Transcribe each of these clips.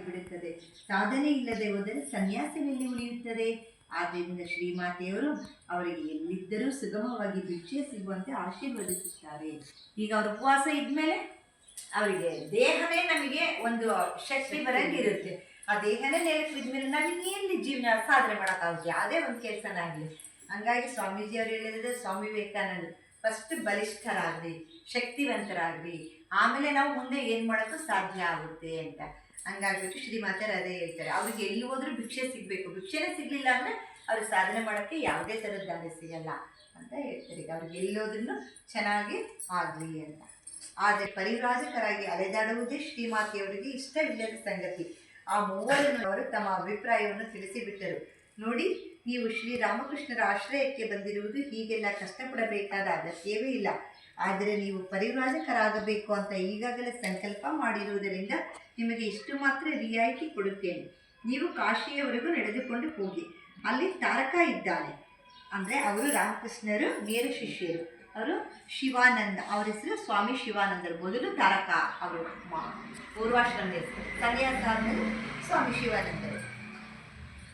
ಬಿಡುತ್ತದೆ. ಸಾಧನೆ ಇಲ್ಲದೆ ಹೋದರೆ ಸನ್ಯಾಸವೆಲ್ಲಿ ಉಳಿಯುತ್ತದೆ? ಆದ್ದರಿಂದ ಶ್ರೀಮಾತೆಯವರು ಅವರಿಗೆ ಎಲ್ಲಿದ್ದರೂ ಸುಗಮವಾಗಿ ಭಿಕ್ಷೆ ಸಿಗುವಂತೆ ಆಶೀರ್ವದಿಸುತ್ತಾರೆ. ಈಗ ಅವ್ರ ಉಪವಾಸ ಇದ್ಮೇಲೆ ಅವರಿಗೆ ದೇಹವೇ ನಮಗೆ ಒಂದು ಶಕ್ತಿ ಬರಂಗಿರುತ್ತೆ. ಆ ದೇಹನೇ ನೆಲಕ್ಕೆ ಬಿದ್ಮೇಲೆ ನಮಗೆ ಇನ್ನೆಲ್ಲಿ ಜೀವನ ಸಾಧನೆ ಮಾಡೋಕ್ಕಾಗುತ್ತೆ ಯಾವುದೇ ಒಂದು ಕೆಲಸನಾಗಲಿ ಹಂಗಾಗಿ ಸ್ವಾಮೀಜಿ ಅವರು ಹೇಳಿದ್ರೆ ಸ್ವಾಮಿ ವಿವೇಕಾನಂದ ಫಸ್ಟ್ ಬಲಿಷ್ಠರಾಗ್ರಿ ಶಕ್ತಿವಂತರಾಗ್ರಿ ಆಮೇಲೆ ನಾವು ಮುಂದೆ ಏನು ಮಾಡೋಕ್ಕೂ ಸಾಧ್ಯ ಆಗುತ್ತೆ ಅಂತ. ಹಂಗಾಗ್ಬಿಟ್ಟು ಶ್ರೀಮಾತೆ ಅದೇ ಹೇಳ್ತಾರೆ. ಅವ್ರಿಗೆ ಎಲ್ಲಿ ಹೋದ್ರೂ ಭಿಕ್ಷೆ ಸಿಗಬೇಕು. ಭಿಕ್ಷೆನೇ ಸಿಗಲಿಲ್ಲ ಅಂದರೆ ಅವ್ರಿಗೆ ಸಾಧನೆ ಮಾಡೋಕ್ಕೆ ಯಾವುದೇ ಥರದ ದಾರಿ ಸಿಗಲ್ಲ ಅಂತ ಹೇಳ್ತಾರೆ. ಈಗ ಅವ್ರಿಗೆ ಎಲ್ಲೋದ್ರೂ ಚೆನ್ನಾಗಿ ಆಗಲಿ ಅಂತ. ಆದರೆ ಪರಿವ್ರಾಜಕರಾಗಿ ಅಲೆದಾಡುವುದೇ ಶ್ರೀಮಾತೆಯವರಿಗೆ ಇಷ್ಟವಿಲ್ಲದ ಸಂಗತಿ. ಆ ಮೂವರನ್ನು ಅವರು ತಮ್ಮ ಅಭಿಪ್ರಾಯವನ್ನು ತಿಳಿಸಿಬಿಟ್ಟರು. ನೋಡಿ, ನೀವು ಶ್ರೀರಾಮಕೃಷ್ಣರ ಆಶ್ರಯಕ್ಕೆ ಬಂದಿರುವುದು ಹೀಗೆಲ್ಲ ಕಷ್ಟಪಡಬೇಕಾದ ಅಗತ್ಯವೇ ಇಲ್ಲ. ಆದರೆ ನೀವು ಪರಿವ್ರಾಜಕರಾಗಬೇಕು ಅಂತ ಈಗಾಗಲೇ ಸಂಕಲ್ಪ ಮಾಡಿರುವುದರಿಂದ ನಿಮಗೆ ಇಷ್ಟು ಮಾತ್ರ ರಿಯಾಯಿತಿ ಕೊಡುತ್ತೇನೆ. ನೀವು ಕಾಶಿಯವರೆಗೂ ನಡೆದುಕೊಂಡು ಹೋಗಿ. ಅಲ್ಲಿ ತಾರಕ ಇದ್ದಾನೆ. ಅಂದರೆ ಅವರು ರಾಮಕೃಷ್ಣರು ನೇರ ಶಿಷ್ಯರು. ಅವರು ಶಿವಾನಂದ, ಅವರ ಹೆಸರು ಸ್ವಾಮಿ ಶಿವಾನಂದರು. ಮೊದಲು ತಾರಕ ಅವರು ಮ- ಪೂರ್ವಾಶ್ರಮದ ಹೆಸರು. ಸನ್ಯಾಸ ಸ್ವಾಮಿ ಶಿವಾನಂದರು.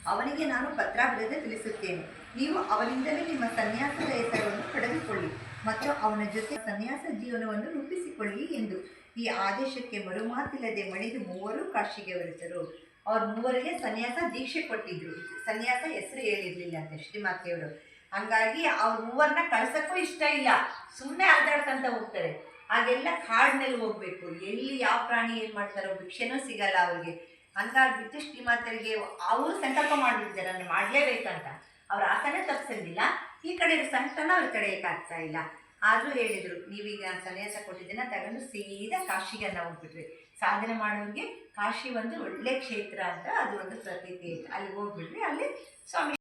ಅವನಿಗೆ ನಾನು ಪತ್ರ ಬರೆದು ತಿಳಿಸುತ್ತೇನೆ. ನೀವು ಅವರಿಂದಲೇ ನಿಮ್ಮ ಸನ್ಯಾಸದ ಹೆಸರನ್ನು ಪಡೆದುಕೊಳ್ಳಿ ಮತ್ತು ಅವನ ಜೊತೆ ಸನ್ಯಾಸ ಜೀವನವನ್ನು ರೂಪಿಸಿಕೊಳ್ಳಿ ಎಂದು ಈ ಆದೇಶಕ್ಕೆ ಮರುಮಾತಿಲ್ಲದೆ ಮಣಿದು ಮೂವರು ಕಾಶಿಗೆ ಹೊರಟರು. ಅವ್ರ ಮೂವರಿಗೆ ಸನ್ಯಾಸ ದೀಕ್ಷೆ ಕೊಟ್ಟಿದ್ರು. ಸನ್ಯಾಸ ಹೆಸರು ಹೇಳಿರ್ಲಿಲ್ಲ ಅಂತ ಶ್ರೀಮಾತೆಯವರು. ಹಂಗಾಗಿ ಅವ್ರ ಮೂವರನ್ನ ಕಳ್ಸಕ್ಕೂ ಇಷ್ಟ ಇಲ್ಲ. ಸುಮ್ಮನೆ ಅಲ್ದಾಡ್ಕೊಂತ ಹೋಗ್ತಾರೆ. ಹಾಗೆಲ್ಲ ಕಾಡಿನಲ್ಲಿ ಹೋಗ್ಬೇಕು. ಎಲ್ಲಿ ಯಾವ ಪ್ರಾಣಿ ಏನು ಮಾಡ್ತಾರೋ ಭಿಕ್ಷೆನೂ ಸಿಗಲ್ಲ ಅವ್ರಿಗೆ. ಹಂಗಾಗ್ಬಿಟ್ಟು ಶ್ರೀಮಾತರಿಗೆ ಅವರು ಸಂಕಲ್ಪ ಮಾಡಿಬಿಟ್ಟಿದ್ದಾರೆ ನಾನು ಮಾಡಲೇಬೇಕಂತ. ಅವ್ರ ಆಸನೆ ತಪ್ಪಿಸಿರ್ಲಿಲ್ಲ ಈ ಕಡೆ ಸಂಕಟನ ಅವ್ರ ತಡೆಯೋಕ್ಕಾಗ್ತಾ ಇಲ್ಲ. ಆದರೂ ಹೇಳಿದರು, ನೀವೀಗ ಸನ್ಯಾಸ ಕೊಟ್ಟಿದ್ದನ್ನ ತಗೊಂಡು ಸೀದಾ ಕಾಶಿಗೆ ಹೋಗ್ಬಿಟ್ರಿ. ಸಾಧನೆ ಮಾಡೋರಿಗೆ ಕಾಶಿ ಒಂದು ಒಳ್ಳೆ ಕ್ಷೇತ್ರ ಅಂತ ಅದು ಒಂದು ಪ್ರತೀತಿ ಅಲ್ಲಿ ಹೋಗ್ಬಿಟ್ರಿ ಅಲ್ಲಿ ಸ್ವಾಮಿ